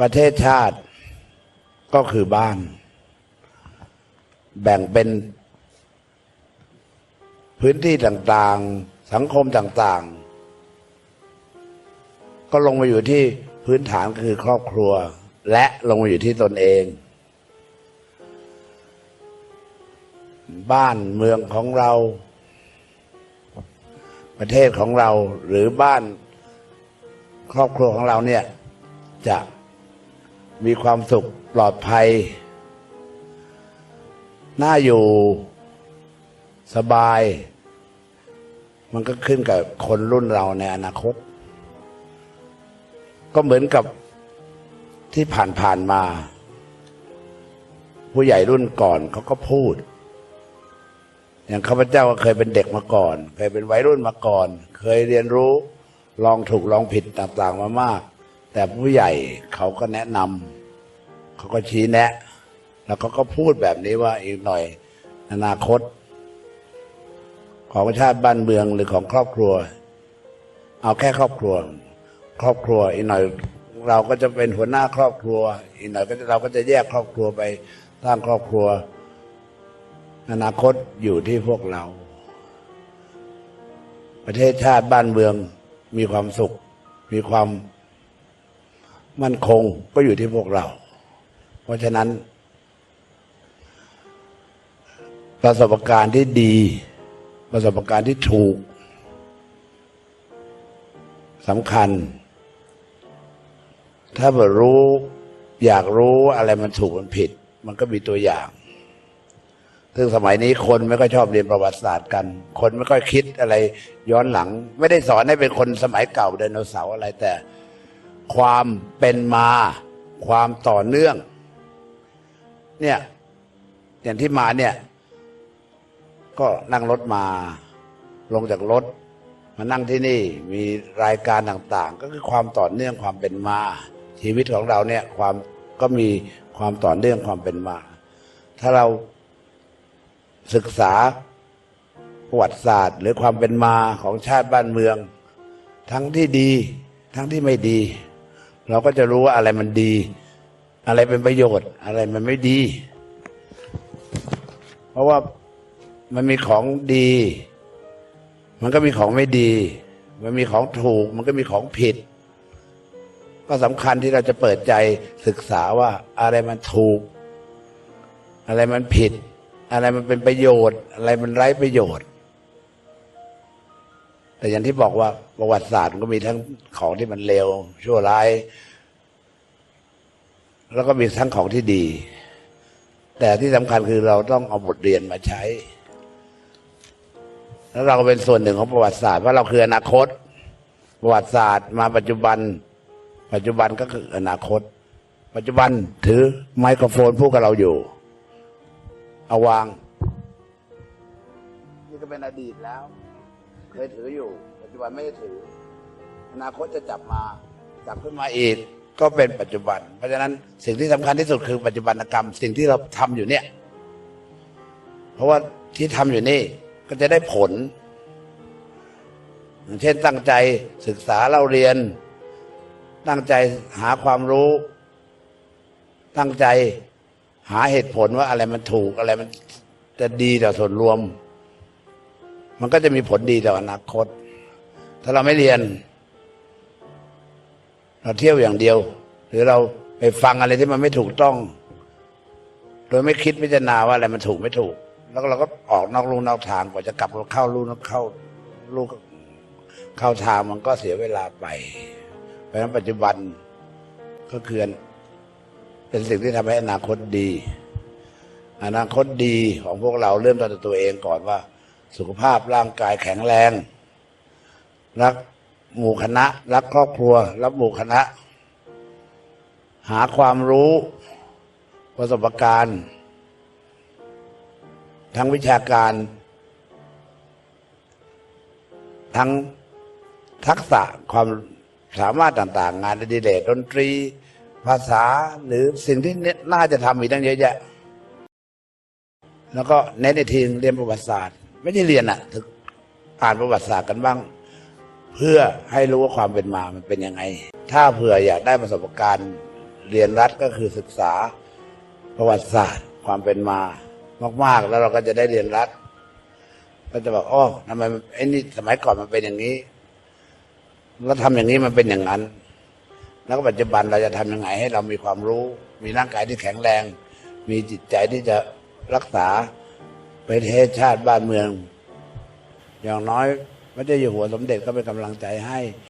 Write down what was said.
ประเทศชาติก็คือบ้าน แบ่งเป็น พื้นที่ต่างๆ สังคมต่างๆ ก็ลงมาอยู่ที่พื้นฐานคือครอบครัว และลงมาอยู่ที่ตนเอง บ้านเมืองของเรา ประเทศของเราหรือบ้านครอบครัวของเราเนี่ยจะ มีความสุขปลอดภัย น่าอยู่สบาย มันก็ขึ้นกับคนรุ่นเราในอนาคต ก็เหมือนกับที่ผ่านๆมา ผู้ใหญ่รุ่นก่อนเขาก็พูด อย่างข้าพเจ้าก็เคยเป็นเด็กมาก่อน เคยเป็นวัยรุ่นมาก่อน เคยเรียนรู้ลองถูกลองผิดต่างๆมามาก แต่ผู้ใหญ่เขาก็แนะนำ เขาก็ชี้แนะ แล้วเขาก็พูดแบบนี้ว่าอีกหน่อย อนาคต ของชาติบ้านเมืองหรือของครอบครัว เอาแค่ครอบครัว ครอบครัวอีกหน่อย เราก็จะเป็นหัวหน้าครอบครัว อีกหน่อยก็เราก็จะแยกครอบครัวไปสร้างครอบครัว อนาคตอยู่ที่พวกเรา ประเทศชาติบ้านเมืองมีความสุข มีความมั่นคงก็อยู่ที่พวกเรา เพราะฉะนั้น ประสบการณ์ที่ดี ประสบการณ์ที่ถูกสำคัญ ถ้าเกิดรู้อยากรู้อะไรมันถูกมันผิด มันก็มีตัวอย่าง ซึ่งสมัยนี้คนไม่ค่อยชอบเรียนประวัติศาสตร์กัน คนไม่ค่อยคิดอะไรย้อนหลัง ไม่ได้สอนให้เป็นคนสมัยเก่าไดโนเสาร์อะไรแต่ ความเป็นมา ความต่อเนื่อง เนี่ยอย่างที่มาเนี่ย ก็นั่งรถมาลงจากรถ มานั่งที่นี่มีรายการต่าง ๆ ก็คือความต่อเนื่องความเป็นมา ชีวิตของเราเนี่ย ความก็มีความต่อเนื่องความเป็นมา ถ้าเราศึกษาประวัติศาสตร์ หรือความเป็นมาของชาติบ้านเมือง ทั้งที่ดี ทั้งที่ไม่ดี เราก็จะรู้ว่าอะไรมันดี อะไรเป็นประโยชน์ อะไรมันไม่ดี เพราะว่ามันมีของดี มันก็มีของไม่ดี มันมีของถูก มันก็มีของผิด ก็สำคัญที่เราจะเปิดใจศึกษาว่าอะไรมันถูก อะไรมันผิด อะไรมันเป็นประโยชน์ อะไรมันไร้ประโยชน์ แต่อย่างที่บอกว่าประวัติศาสตร์มันก็มีทั้งของที่มันเลวชั่วร้าย แล้วก็มีทั้งของที่ดี แต่ที่สำคัญคือเราต้องเอาบทเรียนมาใช้ แล้วเราก็เป็นส่วนหนึ่งของประวัติศาสตร์ ว่าเราคืออนาคต ประวัติศาสตร์ มาปัจจุบัน ปัจจุบันก็คืออนาคต ปัจจุบันถือไมโครโฟนพูดกับเราอยู่ เอาวาง นี่ก็เป็นอดีตแล้ว เคยถืออยู่ ปัจจุบันไม่ได้ถือ อนาคตจะจับมา จับขึ้นมาอีก ก็เป็นปัจจุบัน เพราะฉะนั้นสิ่งที่สำคัญที่สุดคือปัจจุบันกรรม สิ่งที่เราทำอยู่เนี่ย เพราะว่าที่ทำอยู่นี่ก็จะได้ผลอย่างเช่นตั้งใจศึกษาเราเรียน ตั้งใจหาความรู้ ตั้งใจหาเหตุผลว่าอะไรมันถูกอะไรมันจะดีต่อส่วนรวม มันก็จะมีผลดีต่ออนาคต ถ้าเราไม่เรียน เราเที่ยวอย่างเดียว หรือเราไปฟังอะไรที่มันไม่ถูกต้อง โดยไม่คิดพิจารณาว่าอะไรมันถูกไม่ถูก แล้วเราก็ออกนอกลู่นอกทางกว่าจะกลับเข้าลู่นอกเข้าลู่เข้าทางมันก็เสียเวลาไป เพราะฉะนั้นปัจจุบันก็คือเป็นสิ่งที่ทำให้อนาคตดี อนาคตดีของพวกเราเริ่มต้นจากตัวเองก่อนว่า สุขภาพร่างกายแข็งแรงรัก หมู่คณะ รักครอบครัว รักหมู่คณะ หาความรู้ประสบการณ์ทั้งวิชาการ ทั้งทักษะความสามารถต่างๆ งานอดิเรกดนตรี ภาษาหรือสิ่งที่น่าจะทำอีกตั้งเยอะแยะ แล้วก็เน้นในทีเรียนประวัติศาสตร์ ไม่ได้เรียนอะถึงอ่านประวัติศาสตร์กันบ้าง เพื่อให้รู้ว่าความเป็นมามันเป็นยังไง ถ้าเผื่ออยากได้ประสบการณ์เรียนรัฐก็คือศึกษาประวัติศาสตร์ ความเป็นมามาก ๆ แล้วเราก็จะได้เรียนรัฐ ก็จะบอกอ๋อทำไมมันไอ้นี่สมัยก่อนมันเป็นอย่างนี้ แล้วทำอย่างนี้มันเป็นอย่างนั้น แล้วก็ปัจจุบันเราจะทำยังไงให้เรามีความรู้ มีร่างกายที่แข็งแรง มีจิตใจที่จะรักษาประเทศชาติบ้านเมือง อย่างน้อย พระเจ้าอยู่หัวสมเด็จก็เป็นกำลังใจให้